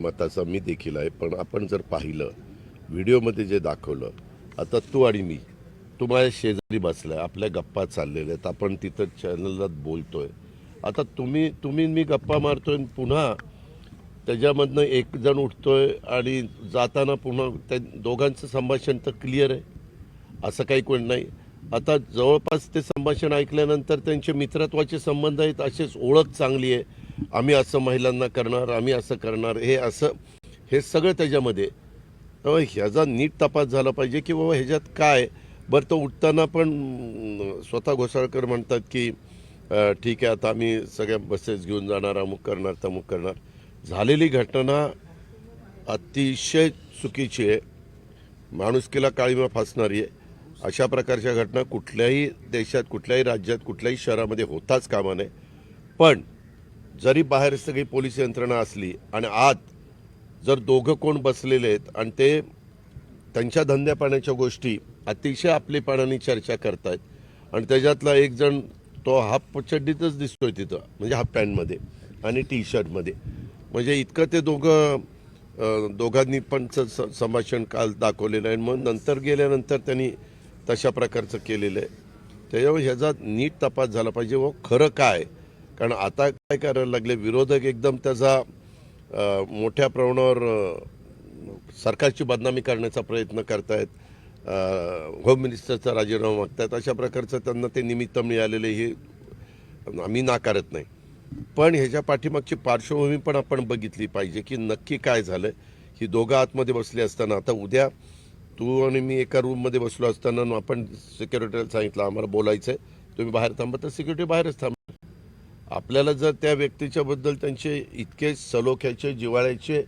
मताचा मी देखील आहे पण आपण जर पाहिलं व्हिडिओमध्ये जे दाखवलं आता तू आणि मी तू माझ्या शेजारी बसलाय आपल्या गप्पा चाललेल्या आहेत आपण तिथं चॅनलला बोलतोय. आता तुम्ही तुम्ही मी गप्पा मारतोय आणि पुन्हा त्याच्यामधनं एक जण उठतोय आणि जाताना पुन्हा त्या दोघांचं संभाषण तर क्लिअर आहे. असं काही कोण नाही. आता जवळपास ते संभाषण ऐकल्यानंतर त्यांचे मित्रत्वाचे संबंध आहेत असेच ओळख चांगली आहे. आम्ही असं महिलांना करणार आम्ही असं करणार हे असं हे सगळं त्याच्यामध्ये. ह्याचा नीट तपास झाला पाहिजे की बाबा ह्याच्यात काय? बरं तो उठताना पण स्वतः घोसाळकर म्हणतात की ठीक आहे आता आम्ही सगळ्या बसेस घेऊन जाणार अमुक करणार तमुक करणार. झालेली घटना अतिशय चुकीची आहे. माणुसकीला काळीमा फासणारी आहे. अशा प्रकारच्या घटना कुठल्याही देशात कुठल्याही राज्यात कुठल्याही शहरामध्ये होताच कामा नये. पण जरी बाहेर सगळी पोलीस यंत्रणा असली आणि आत जर दोघं कोण बसलेले आहेत आणि ते त्यांच्या धंद्या पाण्याच्या गोष्टी अतिशय आपलेपणाने चर्चा करतायत आणि त्याच्यातला एक जण तो हाफ चड्डीतच दिसतोय तिथं म्हणजे हाफ पॅन्टमध्ये आणि टी शर्टमध्ये म्हणजे इतकं ते दोघं दोघांनी पण स- संभाषण काल दाखवलेलं आहे मग नंतर गेल्यानंतर त्यांनी तशा प्रकारचं केलेलं आहे. त्याच्यामुळे ह्याचा नीट तपास झाला पाहिजे. व खरं काय कारण आता काय करायला लागले? विरोधक एकदम त्याचा मोठ्या प्रमाणावर सरकारची बदनामी करण्याचा प्रयत्न करतायत. आहेत होम मिनिस्टरचा राजीनामा मागतायत. अशा प्रकारचं त्यांना ते निमित्त मिळालेले हे आम्ही नाकारत नाही. पण ह्याच्या पाठीमागची पार्श्वभूमी पण आपण बघितली पाहिजे की नक्की काय झालं ही दोघं आतमध्ये बसली असताना आता उद्या तू आणि मी एका रूममध्ये बसलो असताना आपण सिक्युरिटीला सांगितलं आम्हाला बोलायचं आहे तुम्ही बाहेर थांबा तर सिक्युरिटी बाहेरच थांबा. आपल्याला जर त्या व्यक्तीच्याबद्दल त्यांचे इतके सलोख्याचे जिव्हाळ्याचे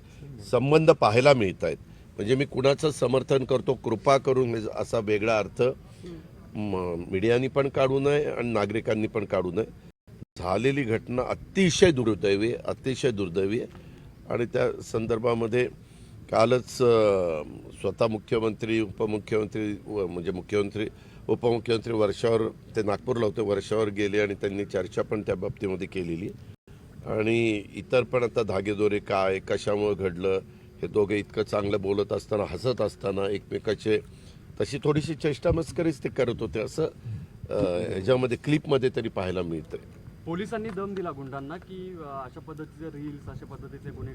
संबंध पाहायला मिळत आहेत म्हणजे मी कुणाचं समर्थन करतो कृपा करून असा वेगळा अर्थ मीडियानी पण काढू नये आणि नागरिकांनी पण काढू नये. झालेली घटना अतिशय दुर्दैवी आहे अतिशय दुर्दैवी आहे. आणि त्या संदर्भामध्ये कालच स्वतः मुख्यमंत्री उपमुख्यमंत्री व- म्हणजे मुख्यमंत्री उपमुख्यमंत्री वर्षावर ते नागपूरला होते वर्षावर गेले आणि त्यांनी चर्चा पण त्या बाबतीमध्ये केलेली. आणि इतर पण आता धागेदोरे काय कशामुळे घडलं हे दोघे इतकं चांगलं बोलत असताना हसत असताना एकमेकाचे तशी थोडीशी चेष्टा मस्करीच ते करत होते असं ह्याच्यामध्ये क्लिपमध्ये तरी पाहायला मिळतंय. पोलिसांनी दम दिला गुंडांना की अशा पद्धतीचे रील्स अशा पद्धतीचे गुन्हे